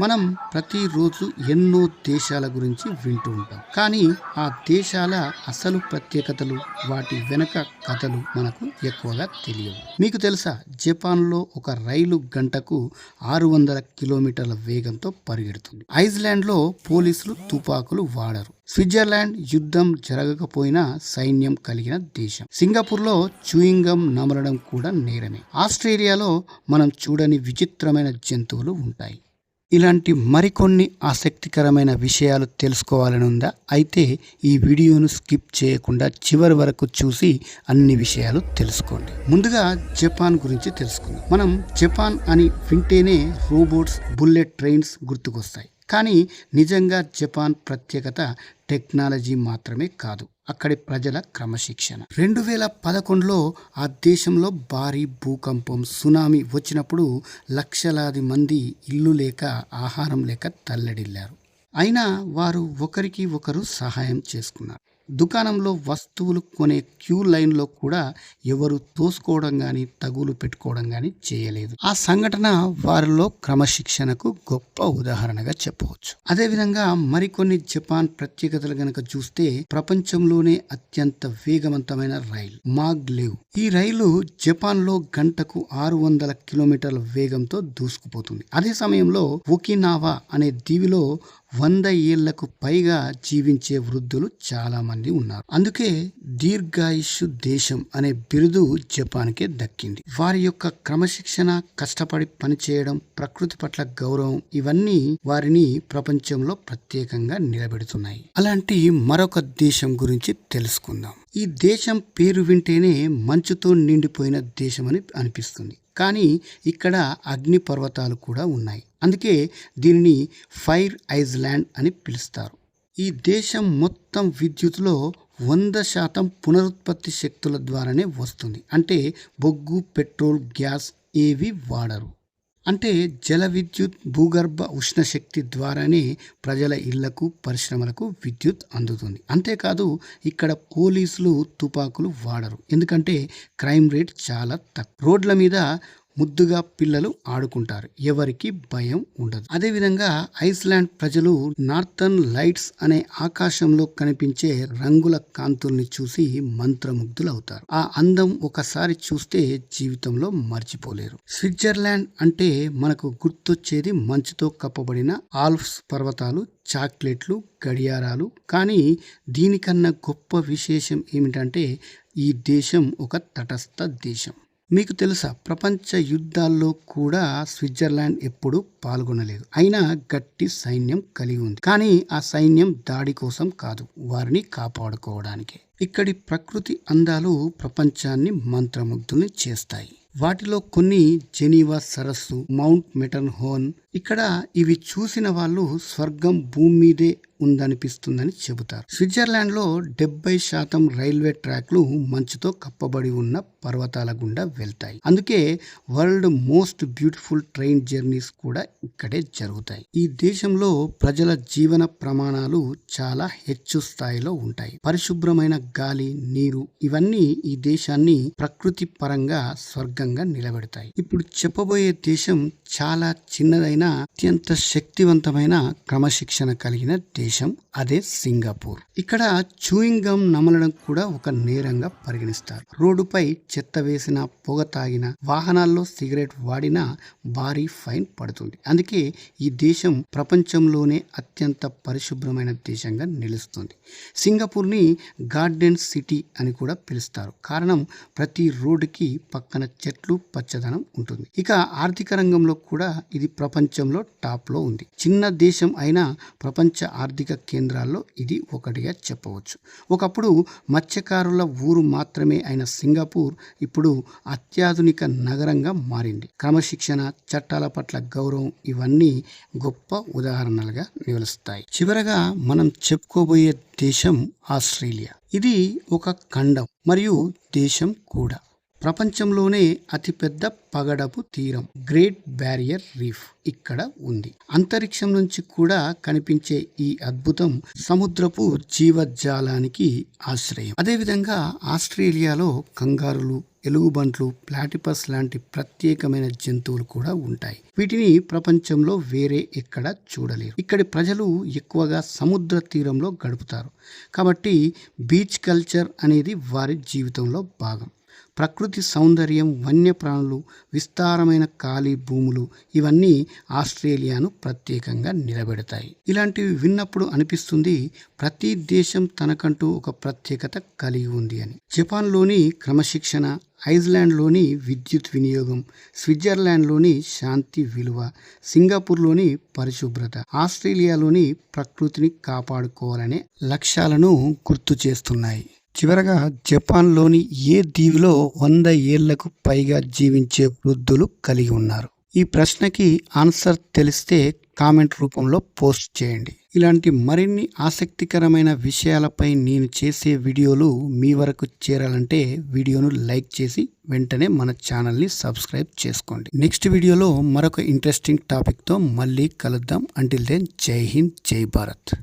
మనం ప్రతిరోజు ఎన్నో దేశాల గురించి వింటూ ఉంటాం. కానీ ఆ దేశాల అసలు ప్రత్యేకతలు వాటి వెనక కథలు మనకు ఎక్కువగా తెలియవు. మీకు తెలుసా జపాన్లో ఒక రైలు గంటకు ఆరు వందల కిలోమీటర్ల వేగంతో పరిగెడుతుంది. ఐస్లాండ్లో పోలీసులు తుపాకులు వాడరు. స్విట్జర్లాండ్ యుద్ధం జరగకపోయినా సైన్యం కలిగిన దేశం. సింగపూర్లో చూయింగం నమలడం కూడా నేరమే. ఆస్ట్రేలియాలో మనం చూడని విచిత్రమైన జంతువులు ఉంటాయి. ఇలాంటి మరికొన్ని ఆసక్తికరమైన విషయాలు తెలుసుకోవాలని ఉందా? అయితే ఈ వీడియోను స్కిప్ చేయకుండా చివరి వరకు చూసి అన్ని విషయాలు తెలుసుకోండి. ముందుగా జపాన్ గురించి తెలుసుకుందాం. మనం జపాన్ అని వింటేనే రోబోట్స్ బుల్లెట్ ట్రైన్స్ గుర్తుకొస్తాయి. కానీ నిజంగా జపాన్ ప్రత్యేకత టెక్నాలజీ మాత్రమే కాదు. అక్కడి ప్రజల క్రమశిక్షణ. రెండు వేల పదకొండులో ఆ దేశంలో భారీ భూకంపం సునామీ వచ్చినప్పుడు లక్షలాది మంది ఇల్లు లేక ఆహారం లేక తల్లడిల్లారు. అయినా వారు ఒకరికి ఒకరు సహాయం చేసుకున్నారు. దుకాణంలో వస్తువులు కొనే క్యూ లైన్లో కూడా ఎవరు తోసుకోవడం కానీ తగులు పెట్టుకోవడం కానీ చేయలేదు. ఆ సంఘటన వారిలో క్రమశిక్షణకు గొప్ప ఉదాహరణగా చెప్పవచ్చు. అదేవిధంగా మరికొన్ని జపాన్ ప్రత్యేకతలు గనక చూస్తే ప్రపంచంలోనే అత్యంత వేగవంతమైన రైలు మాగ్లేవ్ ఈ రైలు జపాన్లో గంటకు ఆరు వందల కిలోమీటర్ల వేగంతో దూసుకుపోతుంది. అదే సమయంలో ఒకినావా అనే దీవిలో వంద ఏళ్ళకు పైగా జీవించే వృద్ధులు చాలామంది ఉన్నారు. అందుకే దీర్ఘాయుషు దేశం అనే బిరుదు జపాన్కే దక్కింది. వారి యొక్క క్రమశిక్షణ కష్టపడి పనిచేయడం ప్రకృతి పట్ల గౌరవం ఇవన్నీ వారిని ప్రపంచంలో ప్రత్యేకంగా నిలబెడుతున్నాయి. అలాంటి మరొక దేశం గురించి తెలుసుకుందాం. ఈ దేశం పేరు వింటేనే మంచుతో నిండిపోయిన దేశం అని అనిపిస్తుంది. కానీ ఇక్కడ అగ్ని పర్వతాలు కూడా ఉన్నాయి. అందుకే దీనిని ఫైర్ ఐజ్లాండ్ అని పిలుస్తారు. ఈ దేశం మొత్తం విద్యుత్లో వంద శాతం పునరుత్పత్తి శక్తుల ద్వారానే వస్తుంది. అంటే బొగ్గు పెట్రోల్ గ్యాస్ ఏవి వాడరు. అంటే జల విద్యుత్ భూగర్భ ఉష్ణశక్తి ద్వారానే ప్రజల ఇళ్ళకు పరిశ్రమలకు విద్యుత్ అందుతుంది. అంతేకాదు ఇక్కడ పోలీసులు తుపాకులు వాడరు. ఎందుకంటే క్రైమ్ రేట్ చాలా తక్కువ. రోడ్ల మీద ముద్దుగా పిల్లలు ఆడుకుంటారు. ఎవరికి భయం ఉండదు. అదేవిధంగా ఐస్లాండ్ ప్రజలు నార్థన్ లైట్స్ అనే ఆకాశంలో కనిపించే రంగుల కాంతుల్ని చూసి మంత్రముగ్ధులవుతారు. ఆ అందం ఒకసారి చూస్తే జీవితంలో మర్చిపోలేరు. స్విట్జర్లాండ్ అంటే మనకు గుర్తొచ్చేది మంచుతో కప్పబడిన ఆల్ప్స్ పర్వతాలు చాక్లెట్లు గడియారాలు. కానీ దీనికన్నా గొప్ప విశేషం ఏమిటంటే ఈ దేశం ఒక తటస్థ దేశం. మీకు తెలుసా ప్రపంచ యుద్ధాల్లో కూడా స్విట్జర్లాండ్ ఎప్పుడూ పాల్గొనలేదు. అయినా గట్టి సైన్యం కలిగి ఉంది. కానీ ఆ సైన్యం దాడి కోసం కాదు వారిని కాపాడుకోవడానికి. ఇక్కడి ప్రకృతి అందాలు ప్రపంచాన్ని మంత్రముగ్ధుల్ని చేస్తాయి. వాటిలో కొన్ని జెనీవా సరస్సు మౌంట్ మెటన్ హోన్ ఇక్కడ ఇవి చూసిన వాళ్ళు స్వర్గం భూమి మీదే ఉందనిపిస్తుందని చెబుతారు. స్విట్జర్లాండ్లో డెబ్బై శాతం రైల్వే ట్రాక్లు మంచుతో కప్పబడి ఉన్న పర్వతాల గుండా వెళ్తాయి. అందుకే world most beautiful train journeys కూడా ఇక్కడే జరుగుతాయి. ఈ దేశంలో ప్రజల జీవన ప్రమాణాలు చాలా హెచ్చు స్థాయిలో ఉంటాయి. పరిశుభ్రమైన గాలి నీరు ఇవన్నీ ఈ దేశాన్ని ప్రకృతి పరంగా స్వర్గంగా నిలబెడతాయి. ఇప్పుడు చెప్పబోయే దేశం చాలా చిన్నదైన అత్యంత శక్తివంతమైన క్రమశిక్షణ కలిగిన దేశం దేశం అదే సింగపూర్. ఇక్కడ చూయింగ్ గమ్ నమలడం కూడా ఒక నేరంగా పరిగణిస్తారు. రోడ్డుపై చెత్త వేసిన పొగ తాగిన వాహనాల్లో సిగరెట్ వాడిన భారీ ఫైన్ పడుతుంది. అందుకే ఈ దేశం ప్రపంచంలోనే అత్యంత పరిశుభ్రమైన దేశంగా నిలుస్తుంది. సింగపూర్ని గార్డెన్ సిటీ అని కూడా పిలుస్తారు. కారణం ప్రతి రోడ్డుకి పక్కన చెట్లు పచ్చదనం ఉంటుంది. ఇక ఆర్థిక రంగంలో కూడా ఇది ప్రపంచంలో టాప్లో ఉంది. చిన్న దేశం అయినా ప్రపంచ ఆర్థిక ఆర్థిక కేంద్రాల్లో ఇది ఒకటిగా చెప్పవచ్చు. ఒకప్పుడు మత్స్యకారుల ఊరు మాత్రమే అయిన సింగపూర్ ఇప్పుడు అత్యాధునిక నగరంగా మారింది. క్రమశిక్షణ చట్టాల పట్ల గౌరవం ఇవన్నీ గొప్ప ఉదాహరణలుగా నిలుస్తాయి. చివరగా మనం చెప్పుకోబోయే దేశం ఆస్ట్రేలియా. ఇది ఒక ఖండం మరియు దేశం కూడా. ప్రపంచంలోనే అతిపెద్ద పగడపు తీరం గ్రేట్ బ్యారియర్ రీఫ్ ఇక్కడ ఉంది. అంతరిక్షం నుంచి కూడా కనిపించే ఈ అద్భుతం సముద్రపు జీవజాలానికి ఆశ్రయం. అదేవిధంగా ఆస్ట్రేలియాలో కంగారులు ఎలుగుబంట్లు ప్లాటిపస్ లాంటి ప్రత్యేకమైన జంతువులు కూడా ఉంటాయి. వీటిని ప్రపంచంలో వేరే ఎక్కడ చూడలేరు. ఇక్కడి ప్రజలు ఎక్కువగా సముద్ర తీరంలో గడుపుతారు. కాబట్టి బీచ్ కల్చర్ అనేది వారి జీవితంలో భాగం. ప్రకృతి సౌందర్యం వన్యప్రాణులు విస్తారమైన ఖాళీ భూములు ఇవన్నీ ఆస్ట్రేలియాను ప్రత్యేకంగా నిలబెడతాయి. ఇలాంటివి విన్నప్పుడు అనిపిస్తుంది ప్రతి దేశం తనకంటూ ఒక ప్రత్యేకత కలిగి ఉంది అని. జపాన్లోని క్రమశిక్షణ ఐస్లాండ్లోని విద్యుత్ వినియోగం స్విట్జర్లాండ్లోని శాంతి విలువ సింగపూర్లోని పరిశుభ్రత ఆస్ట్రేలియాలోని ప్రకృతిని కాపాడుకోవాలనే లక్ష్యాలను గుర్తు చేస్తున్నాయి. చివరగా జపాన్లోని ఏ దీవిలో వంద ఏళ్ళకు పైగా జీవించే వృద్ధులు కలిగి ఉన్నారు. ఈ ప్రశ్నకి ఆన్సర్ తెలిస్తే కామెంట్ రూపంలో పోస్ట్ చేయండి. ఇలాంటి మరిన్ని ఆసక్తికరమైన విషయాలపై నేను చేసే వీడియోలు మీ వరకు చేరాలంటే వీడియోను లైక్ చేసి వెంటనే మన ఛానల్ని సబ్స్క్రైబ్ చేసుకోండి. నెక్స్ట్ వీడియోలో మరొక ఇంట్రెస్టింగ్ టాపిక్తో మళ్ళీ కలుద్దాం. అంటిల్ దెన్ జై హింద్ జై భారత్